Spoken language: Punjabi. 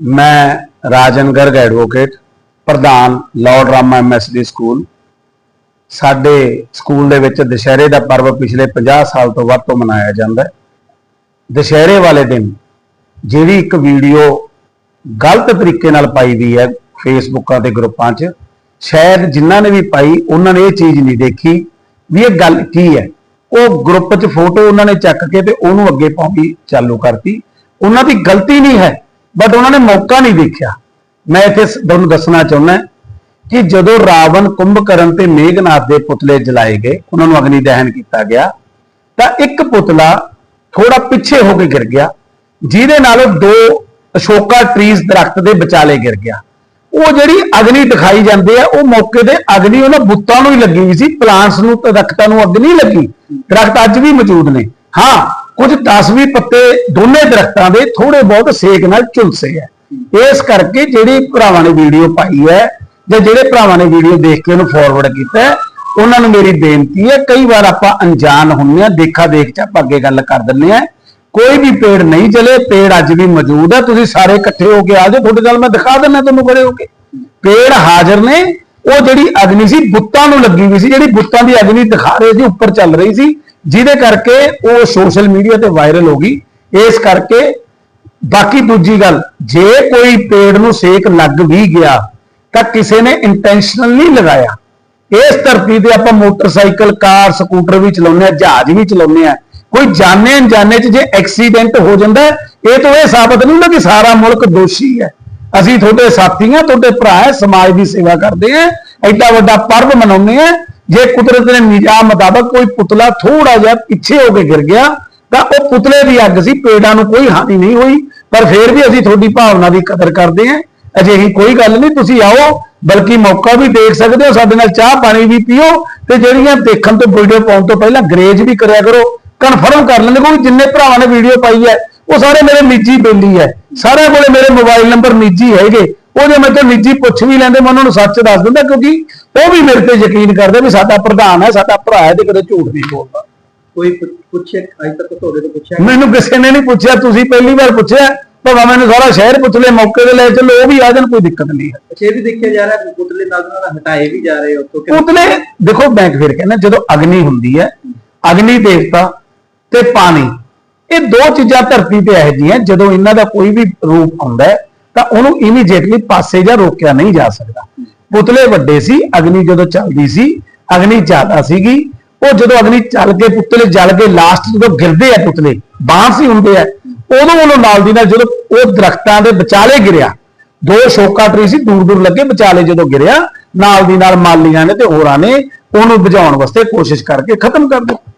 ਮੈਂ ਰਾਜਨ ਗਰਗ ਐਡਵੋਕੇਟ, ਪ੍ਰਧਾਨ ਲਾਅ ਡਰਾਮਾ ਐਮਐਸਡੀ ਸਕੂਲ। ਸਾਡੇ ਸਕੂਲ ਦੇ ਵਿੱਚ ਦੁਸ਼ਹਿਰੇ ਦਾ ਪਰਵ ਪਿਛਲੇ 50 ਸਾਲ ਤੋਂ ਵੱਧ ਤੋਂ ਮਨਾਇਆ ਜਾਂਦਾ ਹੈ। ਦੁਸ਼ਹਿਰੇ ਵਾਲੇ ਦਿਨ ਜਿਹੜੀ ਇੱਕ ਵੀਡੀਓ ਗਲਤ ਤਰੀਕੇ ਨਾਲ ਪਾਈ ਵੀ ਹੈ ਫੇਸਬੁੱਕਾਂ ਤੇ ਗਰੁੱਪਾਂ 'ਚ, ਸ਼ਾਇਦ ਜਿਨ੍ਹਾਂ ਨੇ ਵੀ ਪਾਈ, ਉਹਨਾਂ ਨੇ ਇਹ ਚੀਜ਼ ਨਹੀਂ ਦੇਖੀ ਵੀ ਇਹ ਗੱਲ ਕੀ ਹੈ। ਉਹ ਗਰੁੱਪ 'ਚ ਫੋਟੋ ਉਹਨਾਂ ਨੇ ਚੱਕ ਕੇ ਤੇ ਉਹਨੂੰ ਅੱਗੇ ਪਾਉਣੀ ਚਾਲੂ ਕਰਤੀ। ਉਹਨਾਂ ਦੀ ਗਲਤੀ ਨਹੀਂ ਹੈ ਬਟ ਉਹਨਾਂ ਨੇ ਮੌਕਾ ਨਹੀਂ ਦੇਖਿਆ ਮੈਂ ਇੱਥੇ ਤੁਹਾਨੂੰ ਦੱਸਣਾ ਚਾਹੁੰਦਾ ਕਿ ਜਦੋਂ ਰਾਵਣ ਕੁੰਭਕਰਨ ਤੇ ਮੇਘਨਾਥ ਦੇ ਪੁਤਲੇ ਜਲਾਏ ਗਏ, ਉਹਨਾਂ ਨੂੰ ਅਗਨੀ ਦਹਨ ਕੀਤਾ ਗਿਆ, ਤਾਂ ਇੱਕ ਪੁਤਲਾ ਥੋੜਾ ਪਿੱਛੇ ਹੋ ਕੇ ਗਿਰ ਗਿਆ, ਜਿਹਦੇ ਨਾਲ ਉਹ ਦੋ ਅਸ਼ੋਕਾ ਟਰੀਜ਼ ਦਰਖਤ ਦੇ ਵਿਚਾਲੇ ਗਿਰ ਗਿਆ। ਉਹ ਜਿਹੜੀ ਅਗਨੀ ਦਿਖਾਈ ਜਾਂਦੀ ਹੈ, ਉਹ ਮੌਕੇ ਤੇ ਅਗਨੀ ਉਹਨਾਂ ਬੁੱਤਾਂ ਨੂੰ ਹੀ ਲੱਗੀ ਹੋਈ ਸੀ ਪਲਾਂਟਸ ਨੂੰ ਤੇ ਦਰਖਤਾਂ ਨੂੰ ਅੱਗ ਨਹੀਂ ਲੱਗੀ। ਦਰਖਤ ਅੱਜ ਵੀ ਮੌਜੂਦ ਨੇ। ਹਾਂ ਕੁਝ 10 ਪੱਤੇ ਦੋਨੇ ਦਰਖਤਾਂ ਦੇ ਥੋੜੇ ਬਹੁਤ ਸੇਕ ਨਾਲ ਝੁਲਸੇ ਹੈ। ਇਸ ਕਰਕੇ ਜਿਹੜੀ ਭਰਾਵਾਂ ਨੇ ਵੀਡੀਓ ਪਾਈ ਹੈ ਜਾਂ ਜਿਹੜੇ ਭਰਾਵਾਂ ਨੇ ਵੀਡੀਓ ਦੇਖ ਕੇ ਉਹਨੂੰ ਫਾਰਵਰਡ ਕੀਤਾ ਉਹਨਾਂ ਨੂੰ ਮੇਰੀ ਬੇਨਤੀ ਹੈ, ਕਈ ਵਾਰ ਆਪਾਂ ਅਣਜਾਣ ਹੁੰਦੇ ਆ ਦੇਖਾ ਦੇਖ ਚ ਆਪਾਂ ਅੱਗੇ ਗੱਲ ਕਰ ਦਿੰਦੇ ਆ ਕੋਈ ਵੀ ਪੇੜ ਨਹੀਂ ਚਲੇ ਪੇੜ ਅੱਜ ਵੀ ਮੌਜੂਦ ਹੈ, ਤੁਸੀਂ ਸਾਰੇ ਇਕੱਠੇ ਹੋ ਕੇ ਆ ਜਾਓ, ਤੁਹਾਡੇ ਨਾਲ ਮੈਂ ਦਿਖਾ ਦਿੰਦਾ ਤੁਹਾਨੂੰ ਖੜੇ ਹੋ ਕੇ। ਪੇੜ ਹਾਜ਼ਰ ਨੇ, ਉਹ ਜਿਹੜੀ ਅਗਨੀ ਸੀ, ਬੁੱਤਾਂ ਨੂੰ ਲੱਗੀ ਹੋਈ ਸੀ, ਜਿਹੜੀ ਬੁੱਤਾਂ ਦੀ ਅਗਨੀ ਦਿਖਾ ਰਹੇ ਸੀ, ਉੱਪਰ ਚੱਲ ਰਹੀ ਸੀ ਜਿਹਦੇ ਕਰਕੇ ਉਹ ਸੋਸ਼ਲ ਮੀਡੀਆ ਤੇ ਵਾਇਰਲ ਹੋ ਗਈ। ਇਸ ਕਰਕੇ ਬਾਕੀ ਦੂਜੀ ਗੱਲ, ਜੇ ਕੋਈ ਪੇੜ ਨੂੰ ਸੇਕ ਲੱਗ ਵੀ ਗਿਆ, ਤਾਂ ਕਿਸੇ ਨੇ ਇੰਟੈਂਸ਼ਨਲ ਨਹੀਂ ਲਗਾਇਆ। ਇਸ ਧਰਤੀ ਤੇ ਆਪਾਂ ਮੋਟਰਸਾਈਕਲ, ਕਾਰ, ਸਕੂਟਰ ਵੀ ਚਲਾਉਂਦੇ ਆ ਜਹਾਜ਼ ਵੀ ਚਲਾਉਂਦੇ ਆ ਕੋਈ ਜਾਣੇ ਅਣਜਾਣੇ ਚ ਜੇ ਐਕਸੀਡੈਂਟ ਹੋ ਜਾਂਦਾ, ਇਹ ਤੋਂ ਇਹ ਸਾਬਤ ਨਹੀਂ ਹੁੰਦਾ ਕਿ ਸਾਰਾ ਮੁਲਕ ਦੋਸ਼ੀ ਹੈ। ਅਸੀਂ ਤੁਹਾਡੇ ਸਾਥੀ ਹਾਂ ਤੁਹਾਡੇ ਭਰਾ ਹੈ, ਸਮਾਜ ਦੀ ਸੇਵਾ ਕਰਦੇ ਆ ਐਡਾ ਵੱਡਾ ਪਰਬ ਮਨਾਉਂਦੇ ਆ ਜੇ ਕੁਦਰਤ ਨੇ ਨਿਯਮ ਮੁਤਾਬਕ ਕੋਈ ਪੁਤਲਾ ਥੋੜਾ ਜਿਹਾ ਪਿੱਛੇ ਹੋ ਕੇ ਗਿਰ ਗਿਆ, ਤਾਂ ਉਹ ਪੁਤਲੇ ਦੀ ਅੱਗ ਸੀ, ਪੇੜਾਂ ਨੂੰ ਕੋਈ ਹਾਨੀ ਨਹੀਂ ਹੋਈ। ਪਰ ਫਿਰ ਵੀ ਅਸੀਂ ਤੁਹਾਡੀ ਭਾਵਨਾ ਦੀ ਕਦਰ ਕਰਦੇ ਹਾਂ। ਅਜਿਹੀ ਕੋਈ ਗੱਲ ਨਹੀਂ, ਤੁਸੀਂ ਆਓ, ਬਲਕਿ ਮੌਕਾ ਵੀ ਦੇਖ ਸਕਦੇ ਹੋ, ਸਾਡੇ ਨਾਲ ਚਾਹ ਪਾਣੀ ਵੀ ਪੀਓ, ਤੇ ਜਿਹੜੀਆਂ ਦੇਖਣ ਤੋਂ ਵੀਡੀਓ ਪਾਉਣ ਤੋਂ ਪਹਿਲਾਂ ਗਰੇਜ ਵੀ ਕਰਿਆ ਕਰੋ, ਕਨਫਰਮ ਕਰ ਲੈਂਦੇ ਕੋਈ ਜਿੰਨੇ ਭਰਾਵਾਂ ਨੇ ਵੀਡੀਓ ਪਾਈ ਹੈ, ਉਹ ਸਾਰੇ ਮੇਰੇ ਨਿੱਜੀ ਬੇਲੀ ਹੈ। ਸਾਰਿਆਂ ਕੋਲੇ ਮੇਰੇ ਮੋਬਾਈਲ ਨੰਬਰ ਨਿੱਜੀ ਹੈਗੇ। ਉਹ ਜੇ ਮੇਰੇ ਤੋਂ ਨਿੱਜੀ ਪੁੱਛ ਵੀ ਲੈਂਦੇ ਮੈਂ ਉਹਨਾਂ ਨੂੰ ਸੱਚ ਦੱਸ ਦਿੰਦਾ ਕਿਉਂਕਿ ਉਹ ਵੀ ਮੇਰੇ ਤੇ ਯਕੀਨ ਕਰਦੇ ਵੀ ਸਾਡਾ ਪ੍ਰਧਾਨ ਹੈ ਸਾਡਾ ਭਰਾ ਹੈ ਤੇ ਕਦੇ ਝੂਠ ਨਹੀਂ ਬੋਲਦਾ। ਕੋਈ ਪੁੱਛ- ਅੱਜ ਤੱਕ ਤੁਹਾਡੇ ਤੋਂ ਪੁੱਛਿਆ ਮੈਨੂੰ ਕਿਸੇ ਨੇ ਨਹੀਂ ਪੁੱਛਿਆ ਤੁਸੀਂ ਪਹਿਲੀ ਵਾਰ ਪੁੱਛਿਆ ਭਾਵੇਂ ਮੈਨੂੰ ਸਾਰਾ ਸ਼ਹਿਰ ਪੁੱਛ ਲਿਆ ਮੌਕੇ ਤੇ ਲੈ ਚੱਲੋ ਉਹ ਵੀ ਆ ਜਾਣ ਕੋਈ ਦਿੱਕਤ ਨਹੀਂ ਹੈ। ਅੱਛਾ ਇਹ ਵੀ ਦੇਖਿਆ ਜਾ ਰਿਹਾ ਪੁਤਲੇ ਨਾਲ ਨਾਲ ਹਟਾਏ ਵੀ ਜਾ ਰਹੇ ਉੱਥੋਂ ਪੁਤਲੇ ਦੇਖੋ ਮੈਂ ਫਿਰ ਕਹਿੰਦਾ ਜਦੋਂ ਅਗਨੀ ਹੁੰਦੀ ਹੈ ਅਗਨੀ ਦੇਵਤਾ ਤੇ ਪਾਣੀ ਇਹ ਦੋ ਚੀਜ਼ਾਂ ਧਰਤੀ ਤੇ ਇਹੋ ਜਿਹੀਆਂ, ਜਦੋਂ ਇਹਨਾਂ ਦਾ ਕੋਈ ਵੀ ਰੂਪ ਆਉਂਦਾ ਹੈ, ਤਾਂ ਉਹਨੂੰ ਇਮੀਡੀਏਟਲੀ ਪਾਸੇ ਜਾਂ ਰੋਕਿਆ ਨਹੀਂ ਜਾ ਸਕਦਾ। ਪੁਤਲੇ ਵੱਡੇ ਸੀ, ਅਗਨੀ ਜਦੋਂ ਚੱਲਦੀ ਸੀ, ਅਗਨੀ ਜ਼ਿਆਦਾ ਸੀਗੀ, ਉਹ ਜਦੋਂ ਅਗਨੀ ਚੱਲ ਕੇ ਪੁਤਲੇ ਜਲ ਕੇ ਲਾਸਟ ਜਦੋਂ ਗਿਰਦੇ ਆ ਪੁਤਲੇ ਬਾਂਸ ਹੀ ਹੁੰਦੇ ਆ, ਉਦੋਂ ਉਹਨੂੰ ਨਾਲ ਦੀ ਨਾਲ ਜਦੋਂ ਉਹ ਦਰਖਤਾਂ ਦੇ ਵਿਚਾਲੇ ਗਿਰਿਆ, ਦੋ ਸ਼ੋਕਾ ਟਰੀ ਸੀ, ਦੂਰ ਦੂਰ ਲੱਗੇ ਵਿਚਾਲੇ ਜਦੋਂ ਗਿਰਿਆ, ਨਾਲ ਦੀ ਨਾਲ ਮਾਲੀਆਂ ਨੇ ਤੇ ਹੋਰਾਂ ਨੇ ਉਹਨੂੰ ਬੁਝਾਉਣ ਵਾਸਤੇ ਕੋਸ਼ਿਸ਼ ਕਰਕੇ ਖਤਮ ਕਰ ਦਿੱਤਾ।